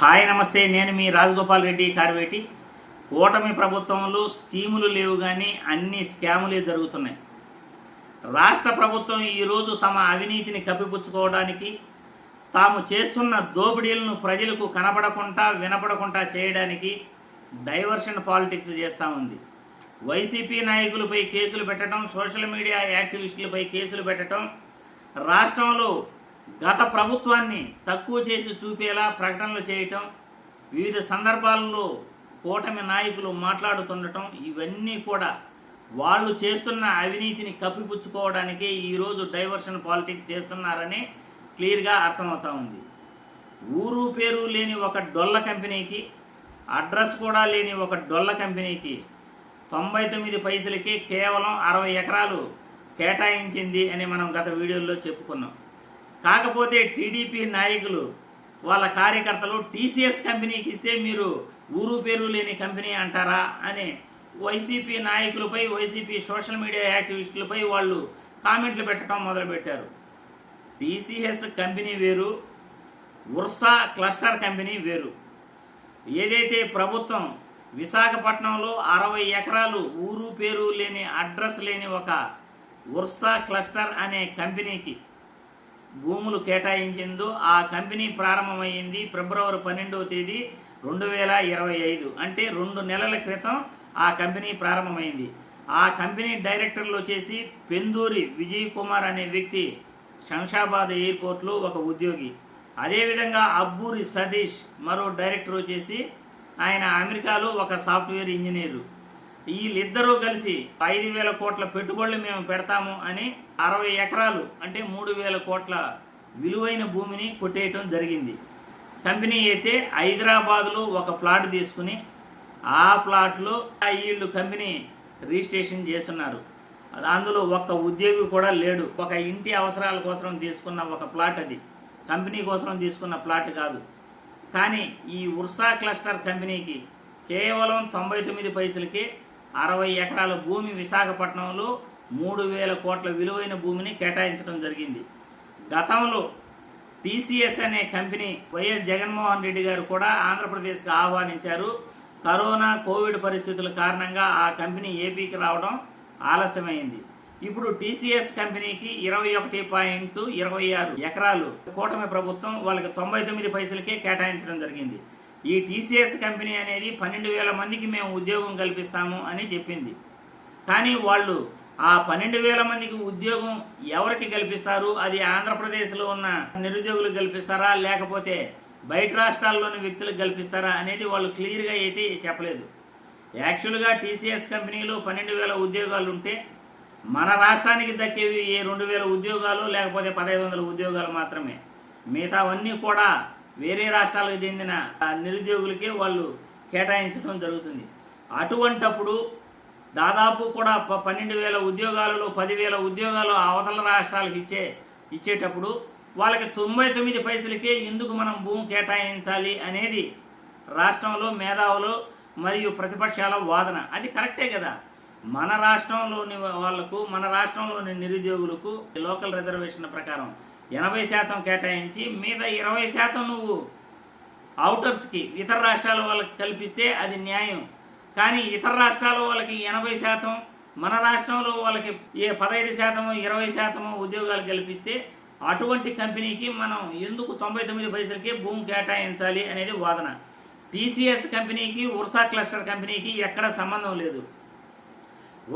Hi నమస్తే. నేను మీ రాజగోపాల్ రెడ్డి కార్వేటి. ఓటమి ప్రభుత్వంలో స్కీములు లేవు కానీ అన్ని స్కాములే జరుగుతున్నాయి. రాష్ట్ర ప్రభుత్వం ఈరోజు తమ అవినీతిని కప్పిపుచ్చుకోవడానికి తాము చేస్తున్న దోపిడీలను ప్రజలకు కనపడకుండా వినపడకుండా చేయడానికి డైవర్షన్ పాలిటిక్స్ చేస్తూ ఉంది. వైసీపీ నాయకులపై కేసులు పెట్టడం సోషల్ మీడియా యాక్టివిస్టులపై కేసులు పెట్టడం రాష్ట్రంలో గత ప్రభుత్వాన్ని తక్కువ చేసి చూపేలా ప్రకటనలు చేయటం వివిధ సందర్భాల్లో కూటమి నాయకులు మాట్లాడుతుండటం ఇవన్నీ కూడా వాళ్ళు చేస్తున్న అవినీతిని కప్పిపుచ్చుకోవడానికే ఈరోజు డైవర్షన్ పాలిటిక్స్ చేస్తున్నారని క్లియర్గా అర్థమవుతా ఉంది. ఊరు పేరు లేని ఒక డొల్ల కంపెనీకి అడ్రస్ కూడా లేని ఒక డొల్ల కంపెనీకి తొంభై తొమ్మిది పైసలకి కేవలం అరవై ఎకరాలు కేటాయించింది అని మనం గత వీడియోలో చెప్పుకున్నాం. కాకపోతే టీడీపీ నాయకులు వాళ్ళ కార్యకర్తలు టీసీఎస్ కంపెనీకి ఇస్తే మీరు ఊరు పేరు లేని కంపెనీ అంటారా అని వైసీపీ నాయకులపై వైసీపీ సోషల్ మీడియా యాక్టివిస్టులపై వాళ్ళు కామెంట్లు పెట్టడం మొదలుపెట్టారు. టీసీఎస్ కంపెనీ వేరు ఉర్సా క్లస్టర్ కంపెనీ వేరు. ఏదైతే ప్రభుత్వం విశాఖపట్నంలో అరవై ఎకరాలు ఊరు పేరు లేని అడ్రస్ లేని ఒక ఉర్సా క్లస్టర్ అనే కంపెనీకి భూములు కేటాయించిందో ఆ కంపెనీ ప్రారంభమైంది ఫిబ్రవరి పన్నెండవ తేదీ రెండు వేల ఇరవై ఐదు. అంటే రెండు నెలల క్రితం ఆ కంపెనీ ప్రారంభమైంది. ఆ కంపెనీ డైరెక్టర్లు వచ్చేసి పెందూరి విజయ్ కుమార్ అనే వ్యక్తి శంషాబాద్ ఎయిర్పోర్ట్లో ఒక ఉద్యోగి. అదేవిధంగా అబ్బూరి సతీష్ మరో డైరెక్టర్ వచ్చేసి ఆయన అమెరికాలో ఒక సాఫ్ట్వేర్ ఇంజనీరు. వీళ్ళిద్దరూ కలిసి ఐదు వేల కోట్ల పెట్టుబడులు మేము పెడతాము అని అరవై ఎకరాలు అంటే మూడు వేల కోట్ల విలువైన భూమిని కొట్టేయటం జరిగింది. కంపెనీ అయితే హైదరాబాద్లో ఒక ప్లాట్ తీసుకుని ఆ ప్లాట్లో వీళ్ళు కంపెనీ రిజిస్ట్రేషన్ చేస్తున్నారు. అందులో ఒక్క ఉద్యోగి కూడా లేడు. ఒక ఇంటి అవసరాల కోసం తీసుకున్న ఒక ప్లాట్ అది. కంపెనీ కోసం తీసుకున్న ప్లాట్ కాదు. కానీ ఈ ఉర్సా క్లస్టర్ కంపెనీకి కేవలం తొంభై తొమ్మిది పైసలకి అరవై ఎకరాల భూమి విశాఖపట్నంలో మూడు వేల కోట్ల విలువైన భూమిని కేటాయించడం జరిగింది. గతంలో టీసీఎస్ అనే కంపెనీ వైఎస్ జగన్మోహన్ రెడ్డి గారు కూడా ఆంధ్రప్రదేశ్కి ఆహ్వానించారు. కరోనా కోవిడ్ పరిస్థితుల కారణంగా ఆ కంపెనీ ఏపీకి రావడం ఆలస్యమైంది. ఇప్పుడు టీసీఎస్ కంపెనీకి ఇరవై ఒకటి పాయింట్ ఇరవై ఆరు ఎకరాలు కూటమి ప్రభుత్వం వాళ్ళకి తొంభై తొమ్మిది పైసలకే కేటాయించడం జరిగింది. ఈ టీసీఎస్ కంపెనీ అనేది పన్నెండు వేల మందికి మేము ఉద్యోగం కల్పిస్తాము అని చెప్పింది. కానీ వాళ్ళు ఆ పన్నెండు వేల మందికి ఉద్యోగం ఎవరికి కల్పిస్తారు? అది ఆంధ్రప్రదేశ్లో ఉన్న నిరుద్యోగులకు కల్పిస్తారా? లేకపోతే బయట రాష్ట్రాల్లోని వ్యక్తులకు కల్పిస్తారా అనేది వాళ్ళు క్లియర్గా అయితే చెప్పలేదు. యాక్చువల్గా టీసీఎస్ కంపెనీలో పన్నెండు వేల ఉద్యోగాలు ఉంటే మన రాష్ట్రానికి దక్కేవి ఏ రెండు వేల ఉద్యోగాలు లేకపోతే పదహైదు వందల ఉద్యోగాలు మాత్రమే. మిగతావన్నీ కూడా వేరే రాష్ట్రాలకు చెందిన ఆ, నిరుద్యోగులకే వాళ్ళు కేటాయించడం జరుగుతుంది. అటువంటప్పుడు దాదాపు కూడా ప- పన్నెండు వేల ఉద్యోగాలలో పదివేల ఉద్యోగాలు అవతల రాష్ట్రాలకు ఇచ్చే ఇచ్చేటప్పుడు వాళ్ళకి తొంభై తొమ్మిది పైసలకే ఎందుకు మనం భూమి కేటాయించాలి అనేది రాష్ట్రంలో మేధావులు మరియు ప్రతిపక్షాల వాదన. అది కరెక్టే కదా. మన రాష్ట్రంలోని వాళ్ళకు మన రాష్ట్రంలోని నిరుద్యోగులకు లోకల్ రిజర్వేషన్ ప్రకారం ఎనభై శాతం కేటాయించి మీద ఇరవై శాతం నువ్వు అవుటర్స్కి ఇతర రాష్ట్రాల వాళ్ళకి కల్పిస్తే అది న్యాయం. కానీ ఇతర రాష్ట్రాల వాళ్ళకి ఎనభై శాతం మన రాష్ట్రంలో వాళ్ళకి ఏ పదహైదు శాతము ఇరవై శాతము ఉద్యోగాలు కల్పిస్తే అటువంటి కంపెనీకి మనం ఎందుకు తొంభై తొమ్మిది పైసలకి భూమి కేటాయించాలి అనేది వాదన. టీసీఎస్ కంపెనీకి ఉర్సా క్లస్టర్ కంపెనీకి ఎక్కడ సంబంధం లేదు.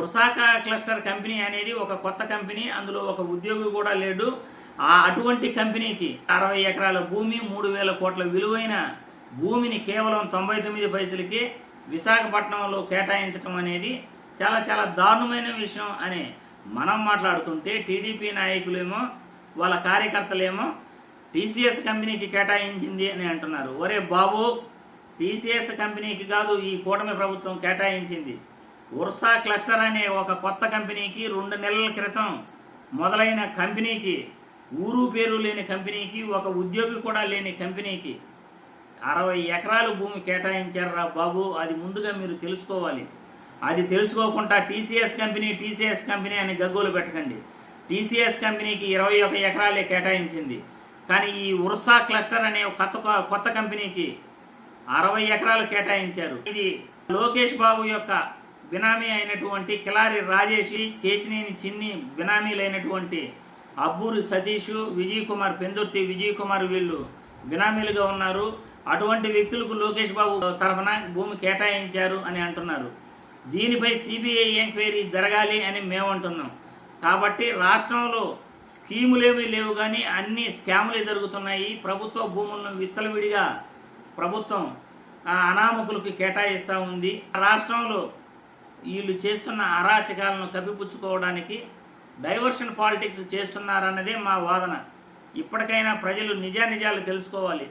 ఉర్సాకా క్లస్టర్ కంపెనీ అనేది ఒక కొత్త కంపెనీ అందులో ఒక ఉద్యోగి కూడా లేడు. ఆ అటువంటి కంపెనీకి అరవై ఎకరాల భూమి మూడు వేల కోట్ల విలువైన భూమిని కేవలం తొంభై తొమ్మిది పైసలకి విశాఖపట్నంలో కేటాయించడం అనేది చాలా చాలా దారుణమైన విషయం అని మనం మాట్లాడుతుంటే టీడీపీ నాయకులేమో వాళ్ళ కార్యకర్తలేమో టీసీఎస్ కంపెనీకి కేటాయించింది అని అంటున్నారు. ఒరే బాబు టీసీఎస్ కంపెనీకి కాదు ఈ కూటమి ప్రభుత్వం కేటాయించింది. ఉర్సా క్లస్టర్ అనే ఒక కొత్త కంపెనీకి రెండు నెలల క్రితం మొదలైన కంపెనీకి ఊరు పేరు లేని కంపెనీకి ఒక ఉద్యోగి కూడా లేని కంపెనీకి అరవై ఎకరాలు భూమి కేటాయించారా బాబు? అది ముందుగా మీరు తెలుసుకోవాలి. అది తెలుసుకోకుండా టీసీఎస్ కంపెనీ టీసీఎస్ కంపెనీ అని గగ్గోలు పెట్టకండి. టీసీఎస్ కంపెనీకి ఇరవై ఒక ఎకరాలే కేటాయించింది. కానీ ఈ ఉర్సా క్లస్టర్ అనే కొత్త కొత్త కంపెనీకి అరవై ఎకరాలు కేటాయించారు. ఇది లోకేష్ బాబు యొక్క బినామీ అయినటువంటి కిలారి రాజేష్ కేసినేని చిన్ని బినామీలైనటువంటి అబ్బూరి సతీష్ విజయ్ కుమార్ పెందుర్తి విజయ్ కుమార్ వీళ్ళు బినామీలుగా ఉన్నారు. అటువంటి వ్యక్తులకు లోకేష్ బాబు తరఫున భూమి కేటాయించారు అని అంటున్నారు. దీనిపై సిబిఐ ఎంక్వైరీ జరగాలి అని మేము అంటున్నాం. కాబట్టి రాష్ట్రంలో స్కీములేమీ లేవు కానీ అన్ని స్కాములే జరుగుతున్నాయి. ప్రభుత్వ భూములను విచ్చలవిడిగా ప్రభుత్వం అనామకులకు కేటాయిస్తూ ఉంది. రాష్ట్రంలో వీళ్ళు చేస్తున్న అరాచకాలను కప్పిపుచ్చుకోవడానికి డైవర్షన్ పాలిటిక్స్ చేస్తున్నారన్నదే మా వాదన. ఇప్పటికైనా ప్రజలు నిజానిజాలు తెలుసుకోవాలి.